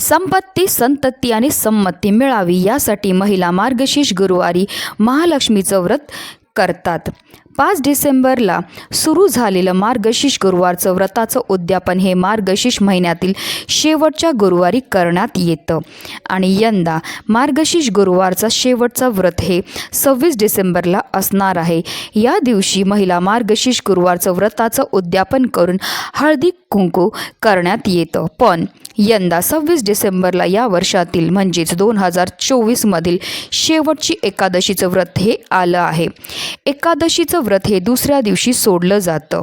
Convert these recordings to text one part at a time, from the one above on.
संपत्ती संतती आणि संमती मिळावी यासाठी महिला मार्गशीर्ष गुरुवारी महालक्ष्मीचं व्रत करतात. पाच डिसेंबरला सुरू झालेलं मार्गशीर्ष गुरुवारचं व्रताचं उद्यापन हे मार्गशीर्ष महिन्यातील शेवटच्या गुरुवारी करण्यात येतं. आणि यंदा मार्गशीर्ष गुरुवारचा शेवटचा व्रत हे सव्वीस डिसेंबरला असणार आहे. या दिवशी महिला मार्गशीर्ष गुरुवारचं व्रताचं उद्यापन करून हळदी कुंकू करण्यात येतं. पण यंदा सव्वीस डिसेंबरला या वर्षातील म्हणजेच दोन हजार चोवीसमधील शेवटची एकादशीचं व्रत हे आलं आहे. एकादशीचं व्रत हे दुसऱ्या दिवशी सोडलं जातं.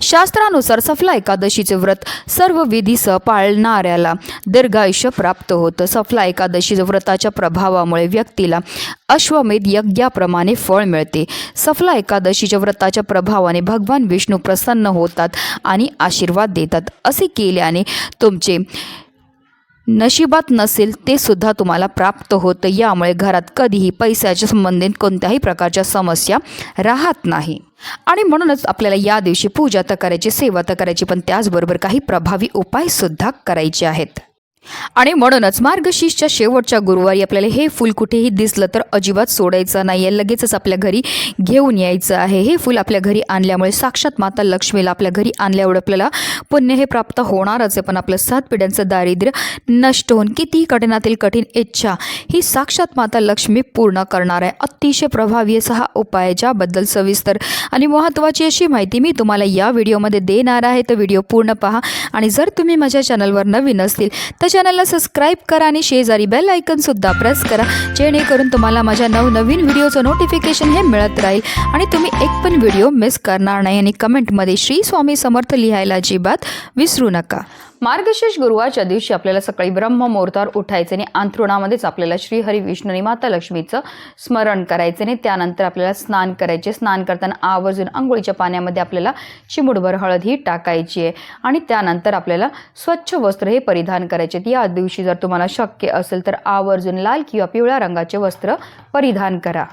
शास्त्रानुसार सफला एकादशीचे व्रत सर्व विधीसह पाळणाऱ्याला दीर्घायुष्य प्राप्त होतं. सफला एकादशी व्रताच्या प्रभावामुळे व्यक्तीला अश्वमेध यज्ञाप्रमाणे फळ मिळते. सफला एकादशीच्या व्रताच्या प्रभावाने भगवान विष्णू प्रसन्न होतात आणि आशीर्वाद देतात. असे केल्याने तुमचे नशिबात नसेल ते सुद्धा तुम्हाला प्राप्त होतं. यामुळे घरात कधीही पैशाच्या संबंधित कोणत्याही प्रकारच्या समस्या राहत नाही. आणि म्हणूनच आपल्याला या दिवशी पूजा तर करायची सेवा तर करायची पण त्याचबरोबर काही प्रभावी उपायसुद्धा करायचे आहेत. आणि म्हणूनच मार्गशीर्षच्या शेवटच्या गुरुवारी आपल्याला हे फूल कुठेही दिसलं तर अजिबात सोडायचं नाही आहे लगेचच आपल्या घरी घेऊन यायचं आहे. हे फूल आपल्या घरी आणल्यामुळे साक्षात माता लक्ष्मीला आपल्या घरी आणल्यावर आपल्याला पुण्य हे प्राप्त होणारच आहे. पण आपलं सात पिढ्यांचं दारिद्र्य नष्ट होऊन किती कठीणातील कठीण इच्छा ही साक्षात माता लक्ष्मी पूर्ण करणार आहे. अतिशय प्रभावी असा हा उपाय ज्याबद्दल सविस्तर आणि महत्त्वाची अशी माहिती मी तुम्हाला या व्हिडिओमध्ये देणार आहे. तर व्हिडिओ पूर्ण पहा आणि जर तुम्ही माझ्या चॅनलवर नवीन असतील तर चॅनलला सबस्क्राईब करा आणि शेजारी बेल आयकनसुद्धा प्रेस करा. जेणेकरून तुम्हाला माझ्या नवनवीन व्हिडिओचं नोटिफिकेशन हे मिळत राहील. आणि तुम्ही एक पण व्हिडिओ मिस करणार नाही. आणि कमेंटमध्ये श्री स्वामी समर्थ लिहायला अजिबात विसरू नका. मार्गशीर्ष गुरुवारच्या दिवशी आपल्याला सकाळी ब्रह्म मुहूर्तावर उठायचं आणि अंथरुणामध्येच आपल्याला श्रीहरी विष्णू आणि माता लक्ष्मीचं स्मरण करायचं आणि त्यानंतर आपल्याला स्नान करायचे. स्नान करताना आवर्जून आंघोळीच्या पाण्यामध्ये आपल्याला चिमुडभर हळद ही टाकायची आहे. आणि त्यानंतर आपल्याला स्वच्छ वस्त्र हे परिधान करायचे आहेत. या दिवशी जर तुम्हाला शक्य असेल तर आवर्जून लाल किंवा पिवळ्या रंगाचे वस्त्र परिधान करा.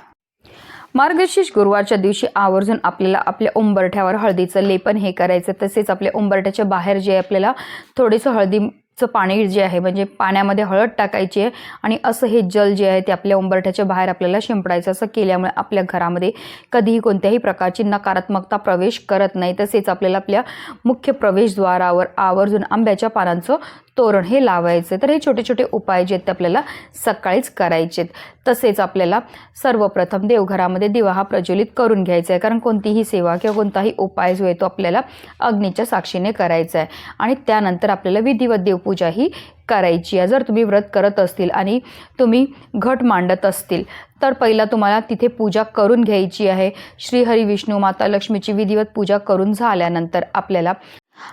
मार्गशीर्ष गुरुवारच्या दिवशी आवर्जून आपल्याला आपल्या उंबरठ्यावर हळदीचं लेपन हे करायचं. तसेच आपल्या उंबरठ्याच्या बाहेर जे आपल्याला थोडंसं हळदीचं पाणी जे आहे म्हणजे पाण्यामध्ये हळद टाकायची आहे आणि असं हे जल जे आहे ते आपल्या उंबरठ्याच्या बाहेर आपल्याला शिंपडायचं. असं केल्यामुळे आपल्या घरामध्ये कधीही कोणत्याही प्रकारची नकारात्मकता प्रवेश करत नाही. तसेच आपल्याला आपल्या मुख्य प्रवेशद्वारावर आवर्जून आंब्याच्या पानांचं तोरण हे लावायचे. तर हे छोटे छोटे उपाय जे आहेत ते आपल्याला सकाळीच करायचे आहेत तसेच आपल्याला सर्वप्रथम देवघरामध्ये दिवा हा प्रज्वलित करून घ्यायचा आहे. कारण कोणतीही सेवा किंवा कोणताही उपाय जो आहे तो आपल्याला अग्नीच्या साक्षीने करायचा आहे. आणि त्यानंतर आपल्याला विधिवत देवपूजा ही करायची आहे. जर तुम्ही व्रत करत असतील आणि तुम्ही घट मांडत असतील तर पहिला तुम्हाला तिथे पूजा करून घ्यायची आहे. श्री हरी विष्णू माता लक्ष्मीची विधिवत पूजा करून झाल्यानंतर आपल्याला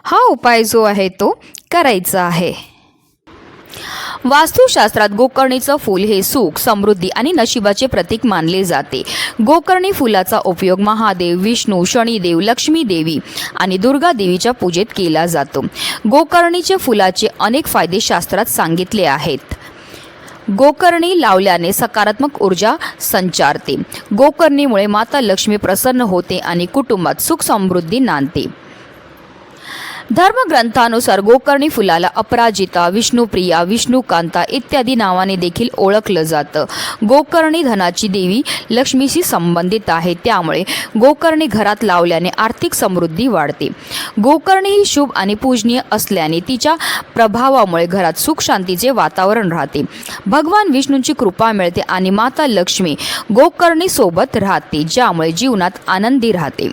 हा उपाय जो आहे तो करायचा आहे. वास्तुशास्त्रात गोकर्णीचं फूल हे सुख समृद्धी आणि नशिबाचे प्रतीक मानले जाते. गोकर्णी फुलाचा उपयोग महादेव विष्णू शनिदेव लक्ष्मी देवी आणि दुर्गा देवीच्या पूजेत केला जातो. गोकर्णीचे फुलाचे अनेक फायदे शास्त्रात सांगितले आहेत. गोकर्णी लावल्याने सकारात्मक ऊर्जा संचारते. गोकर्णीमुळे माता लक्ष्मी प्रसन्न होते आणि कुटुंबात सुख समृद्धी नांदते. धर्मग्रंथानुसार गोकर्णी फुलाला अपराजिता विष्णुप्रिया विष्णुकांता इत्यादी नावाने देखील ओळखलं जातं. गोकर्णी धनाची देवी लक्ष्मीशी संबंधित आहे. त्यामुळे गोकर्णी घरात लावल्याने आर्थिक समृद्धी वाढते. गोकर्णी ही शुभ आणि पूजनीय असल्याने तिच्या प्रभावामुळे घरात सुख शांतीचे वातावरण राहते. भगवान विष्णूंची कृपा मिळते आणि माता लक्ष्मी गोकर्णी सोबत राहते ज्यामुळे जीवनात आनंदी राहते.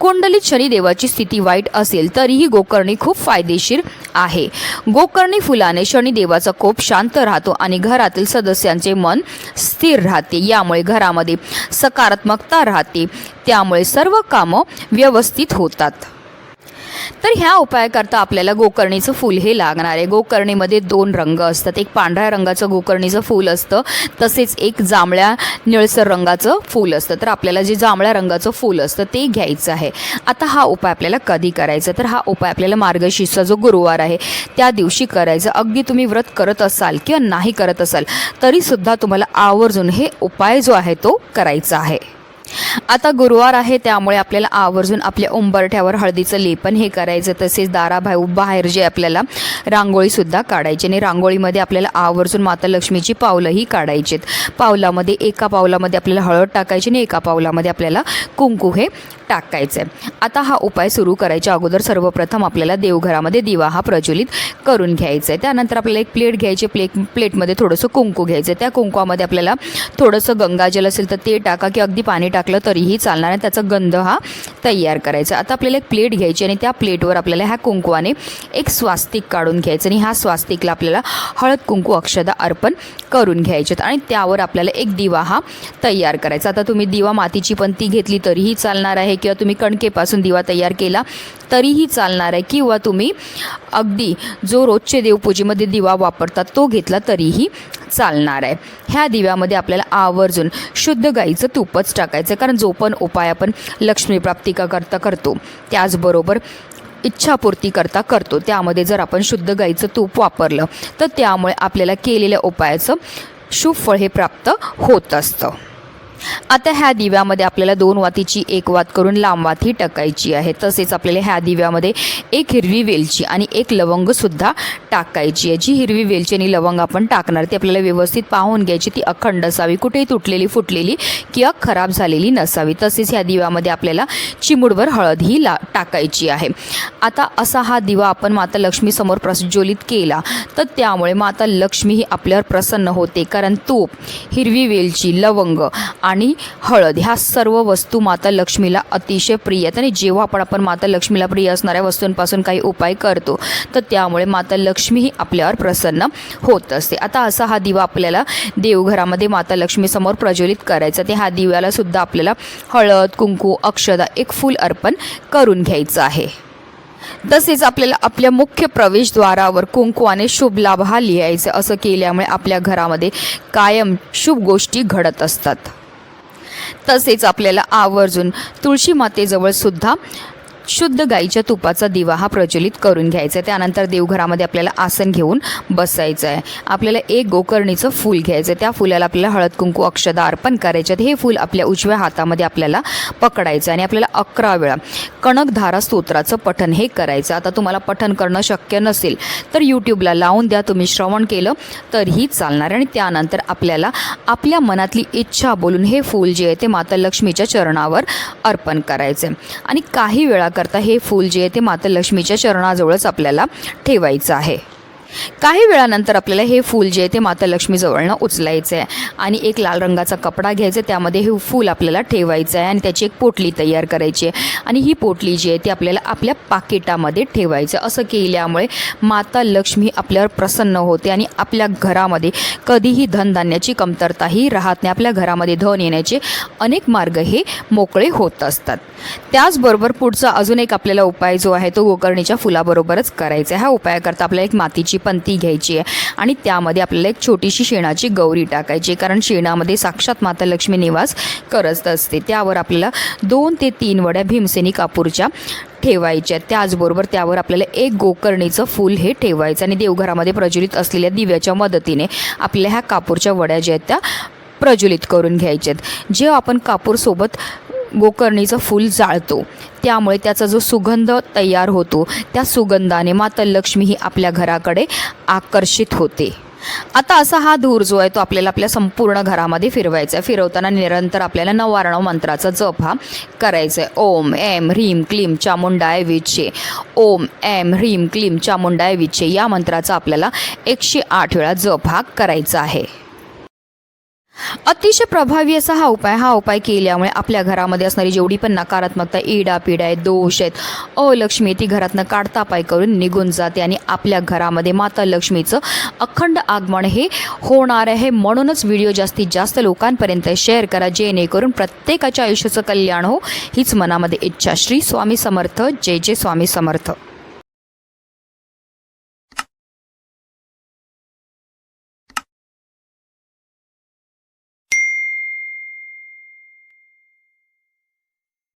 कुंडलीत शनिदेवाची स्थिती वाईट असेल तरीही गोकर्णी खूप फायदेशीर आहे. गोकर्णी फुलाने शनिदेवाचा कोप शांत राहतो आणि घरातील सदस्यांचे मन स्थिर राहते. यामुळे घरामध्ये सकारात्मकता राहते. त्यामुळे सर्व कामं व्यवस्थित होतात. तर ह्या उपायाकरता आपल्याला गोकर्णीचं फूल हे लागणार आहे. गोकर्णीमध्ये दोन रंग असतात. एक पांढऱ्या रंगाचं गोकर्णीचं फूल असतं तसेच एक जांभळ्या निळसर रंगाचं फूल असतं. तर आपल्याला जे जांभळ्या रंगाचं फूल असतं ते घ्यायचं आहे. आता हा उपाय आपल्याला कधी करायचा? तर हा उपाय आपल्याला मार्गशीर्षचा जो गुरुवार आहे त्या दिवशी करायचा. अगदी तुम्ही व्रत करत असाल किंवा नाही करत असाल तरीसुद्धा तुम्हाला आवर्जून हे उपाय जो आहे तो करायचा आहे. आता गुरुवार आहे त्यामुळे आपल्याला आवर्जून आपल्या उंबरठ्यावर हळदीचं लेपन हे करायचं तसेच दाराभाऊ बाहेर जे आपल्याला रांगोळीसुद्धा काढायची आणि रांगोळीमध्ये आपल्याला आवर्जून माता लक्ष्मीची पावलंही काढायचीत. पावलामध्ये एका पावलामध्ये आपल्याला हळद टाकायची आणि एका पावलामध्ये आपल्याला कुंकू हे टाकायचं आहे आता हा उपाय सुरू करायच्या अगोदर सर्वप्रथम आपल्याला देवघरामध्ये दिवा हा प्रज्वलित करून घ्यायचा आहे त्यानंतर आपल्याला एक प्लेट घ्यायची प्लेट प्लेटमध्ये थोडंसं कुंकू घ्यायचं आहे त्या कुंकवामध्ये आपल्याला थोडंसं गंगाजल असेल तर ते टाका की अगदी पाणी टाकलं तरीही चालणार आहे त्याचा गंध हा तयार करायचा. आता आपल्याला एक प्लेट घ्यायची आणि त्या प्लेटवर आपल्याला ह्या कुंकवाने एक स्वास्तिक काढून घ्यायचं आणि ह्या स्वास्तिकला आपल्याला हळद कुंकू अक्षदा अर्पण करून घ्यायचे आणि त्यावर आपल्याला एक दिवा हा तयार करायचा. आता तुम्ही दिवा मातीची पण ती घेतली तरीही चालणार आहे किंवा तुम्ही कणकेपासून दिवा तयार केला तरीही चालणार आहे किंवा तुम्ही अगदी जो रोजचे देवपूजेमध्ये दिवा वापरतात तो घेतला तरीही चालणार आहे. ह्या दिव्यामध्ये आपल्याला आवर्जून शुद्ध गाईचं तूपच टाकायचं कारण जो पण उपाय आपण लक्ष्मीप्राप्तिका करता करतो त्याचबरोबर इच्छापूर्ती करता करतो त्यामध्ये जर आपण शुद्ध गाईचं तूप वापरलं तर त्यामुळे आपल्याला केलेल्या उपायाचं शुभ फळ हे प्राप्त होत असतं. आता ह्या दिव्यामध्ये आपल्याला दोन वातीची एक वात करून लांब वात ही टाकायची आहे. तसेच आपल्याला ह्या दिव्यामध्ये एक हिरवी वेलची आणि एक लवंगसुद्धा टाकायची आहे. जी हिरवी वेलची आणि लवंग आपण टाकणार ती आपल्याला व्यवस्थित पाहून घ्यायची. ती अखंड असावी. कुठेही तुटलेली फुटलेली किंवा खराब झालेली नसावी. तसेच ह्या दिव्यामध्ये आपल्याला चिमुडभर हळद ही ला टाकायची आहे. आता असा हा दिवा आपण माता लक्ष्मीसमोर प्रज्वलित केला तर त्यामुळे माता लक्ष्मी ही आपल्यावर प्रसन्न होते. कारण तूप हिरवी वेलची लवंग आणि हळद. ह्या सर्व वस्तू माता लक्ष्मीला अतिशय प्रिय आहेत. आणि जेव्हा आपण आपण माता लक्ष्मीला प्रिय असणाऱ्या वस्तूंपासून काही उपाय करतो तर त्यामुळे माता लक्ष्मी ही आपल्यावर प्रसन्न होत असते. आता असा हा दिवा आपल्याला देवघरामध्ये माता लक्ष्मीसमोर प्रज्वलित करायचा ते ह्या दिव्याला सुद्धा आपल्याला हळद कुंकू अक्षदा एक फूल अर्पण करून घ्यायचं आहे. तसेच आपल्याला आपल्या मुख्य प्रवेशद्वारावर कुंकवाने शुभ लाभ हा लिहायचा असं केल्यामुळे आपल्या घरामध्ये कायम शुभ गोष्टी घडत असतात. तसेच आपल्याला आवर्जून तुळशी मातेजवळ सुद्धा शुद्ध गाईच्या तुपाचा दिवा हा प्रज्वलित करून घ्यायचा आहे. त्यानंतर देवघरामध्ये आपल्याला आसन घेऊन बसायचं आहे. आपल्याला एक गोकर्णीचं फूल घ्यायचं आहे. त्या फुलाला आपल्याला हळद कुंकू अक्षदा अर्पण करायचे आहेत. हे फूल आपल्या उजव्या हातामध्ये आपल्याला पकडायचं आणि आपल्याला अकरा वेळा कणकधारा स्तोत्राचं पठन हे करायचं आता तुम्हाला पठन करणं शक्य नसेल तर यूट्यूबला लावून द्या. तुम्ही श्रवण केलं तरीही चालणार आणि त्यानंतर आपल्याला आपल्या मनातली इच्छा बोलून हे फूल जे आहे ते माता लक्ष्मीच्या चरणावर अर्पण करायचं आहे. आणि काही वेळा करता हे फूल जे आहे ते माता लक्ष्मीच्या चरणाजवळच आपल्याला ठेवायचं आहे. काही वेळानंतर आपल्याला हे फूल जे आहे ते माता लक्ष्मीजवळनं उचलायचं आहे आणि एक लाल रंगाचा कपडा घ्यायचा त्यामध्ये हे फूल आपल्याला ठेवायचं आहे आणि त्याची एक पोटली तयार करायची आहे. आणि ही पोटली जी आहे ती आपल्याला आपल्या पाकिटामध्ये ठेवायचं असं केल्यामुळे माता लक्ष्मी आपल्यावर प्रसन्न होते आणि आपल्या घरामध्ये कधीही धनधान्याची कमतरताही राहत नाही. आपल्या घरामध्ये धन येण्याचे अनेक मार्ग हे मोकळे होत असतात. त्याचबरोबर पुढचा अजून एक आपल्याला उपाय जो आहे तो गोकर्णीच्या फुलाबरोबरच करायचा आहे. ह्या उपायाकरता आपल्याला एक मातीची घ्यायची पंती घ्यायची आहे. आणि त्यामध्ये आपल्याला एक छोटीशी शेणाची गौरी टाकायची कारण शेणामध्ये साक्षात माता लक्ष्मी निवास करत असते. त्यावर आपल्याला दोन ते तीन वड्या भीमसेनी कापूरच्या ठेवायच्या त्याचबरोबर त्यावर आपल्याला एक गोकर्णीचं फूल हे ठेवायचं आणि देवघरामध्ये प्रज्वलित असलेल्या दिव्याच्या मदतीने आपल्या ह्या कापूरच्या वड्या ज्या आहेत त्या प्रज्वलित करून घ्यायच्यात जेव्हा आपण कापूरसोबत गोकर्णीचं फूल जाळतो. त्यामुळे त्याचा जो सुगंध तयार होतो त्या सुगंधाने माता लक्ष्मी ही आपल्या घराकडे आकर्षित होते. आता असा हा धूर जो आहे तो आपल्याला आपल्या संपूर्ण घरामध्ये फिरवायचा आहे फिरवताना निरंतर आपल्याला नवारणव मंत्राचा जप हा करायचा आहे ओम एम ह्रीम क्लीम चामुंडाय विचे ओम एम ह्रीम क्लीम चामुंडाय विचे या मंत्राचा आपल्याला एकशे आठ वेळा जप हा करायचा आहे. अतिशय प्रभावी असा हा उपाय हा उपाय केल्यामुळे आपल्या घरामध्ये असणारी जेवढी पण नकारात्मकता इडा आहे दोष आहेत लक्ष्मी ती घरातनं काढता पाय करून निघून जाते आणि आपल्या घरामध्ये माता लक्ष्मीचं अखंड आगमन हे होणार आहे. म्हणूनच व्हिडिओ जास्तीत जास्त लोकांपर्यंत शेअर करा जेणेकरून प्रत्येकाच्या आयुष्याचं कल्याण हो हीच मनामध्ये इच्छा. श्री स्वामी समर्थ जय जय स्वामी समर्थ.